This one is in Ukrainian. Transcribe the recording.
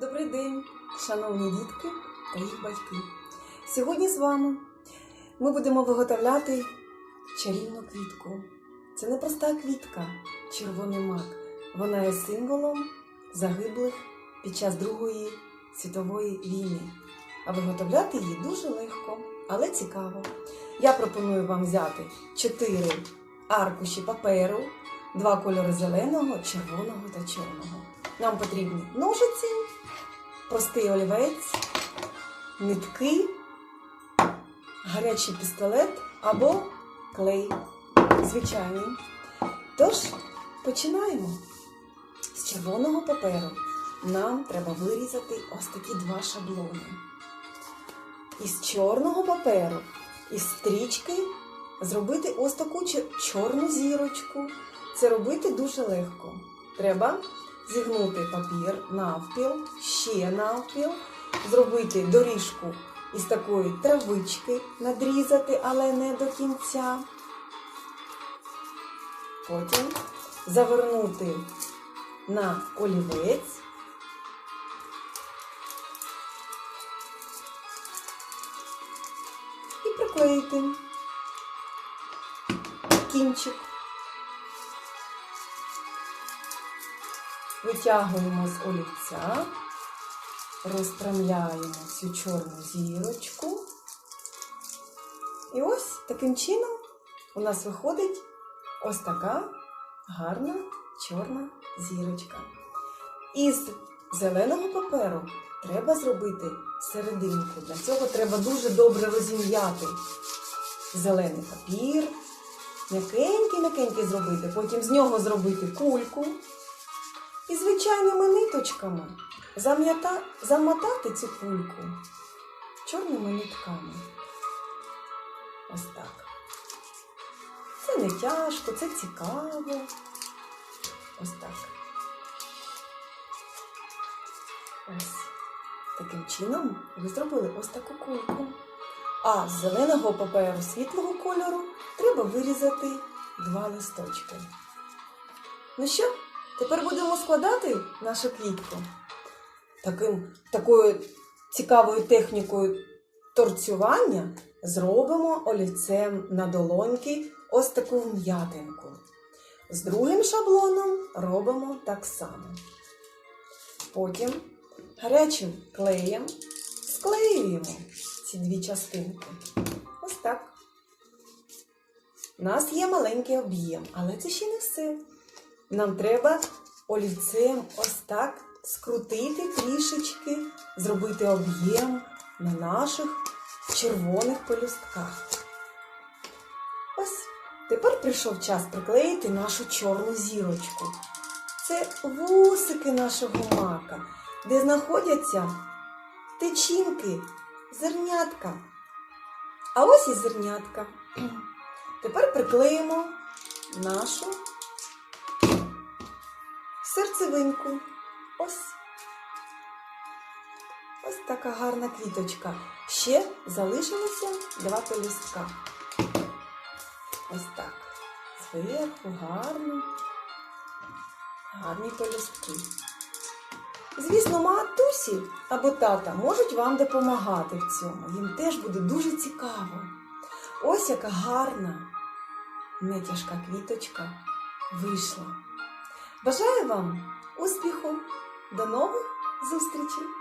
Добрий день, шановні дітки та їх батьки. Сьогодні з вами ми будемо виготовляти чарівну квітку. Це не проста квітка, червоний мак. Вона є символом загиблих під час Другої світової війни. А виготовляти її дуже легко, але цікаво. Я пропоную вам взяти 4 аркуші паперу, два кольори зеленого, червоного та чорного. Нам потрібні ножиці, простий олівець, нитки, гарячий пістолет або клей звичайний. Тож, починаємо. З червоного паперу нам треба вирізати ось такі два шаблони. Із чорного паперу, із стрічки зробити ось таку чорну зірочку. Це робити дуже легко. Треба зігнути папір навпіл, ще навпіл, зробити доріжку із такої травички, надрізати, але не до кінця. Потім завернути на олівець. І приклеїти кінчик. Витягуємо з олівця, розпрямляємо цю чорну зірочку. І ось таким чином у нас виходить ось така гарна чорна зірочка. Із зеленого паперу треба зробити серединку. Для цього треба дуже добре розім'яти зелений папір, м'якенький-м'якенький зробити, потім з нього зробити кульку. І звичайними ниточками зам'ята, замотати цю кульку чорними нитками. Ось так. Це не тяжко, це цікаво. Ось так. Ось. Таким чином ви зробили ось таку кульку. А з зеленого паперу світлого кольору треба вирізати два листочки. Ну що, тепер будемо складати нашу квітку. Таким, такою цікавою технікою торцювання зробимо олівцем на долоньки ось таку вм'ятинку. З другим шаблоном робимо так само. Потім гарячим клеєм склеюємо ці дві частинки. Ось так. У нас є маленький об'єм, але це ще не все. Нам треба олівцем ось так скрутити трішечки, зробити об'єм на наших червоних пелюстках. Ось тепер прийшов час приклеїти нашу чорну зірочку. Це вусики нашого мака, де знаходяться тичинки, зернятка. А ось і зернятка. Тепер приклеїмо нашу серцевинку. Ось. Ось така гарна квіточка. Ще залишилося два пелюстка. Ось так. Зверху гарно. Гарні пелюстки. Звісно, матусі або тата можуть вам допомагати в цьому. Їм теж буде дуже цікаво. Ось яка гарна, нетяжка квіточка вийшла. Бажаю вам успіху! До нових зустрічей!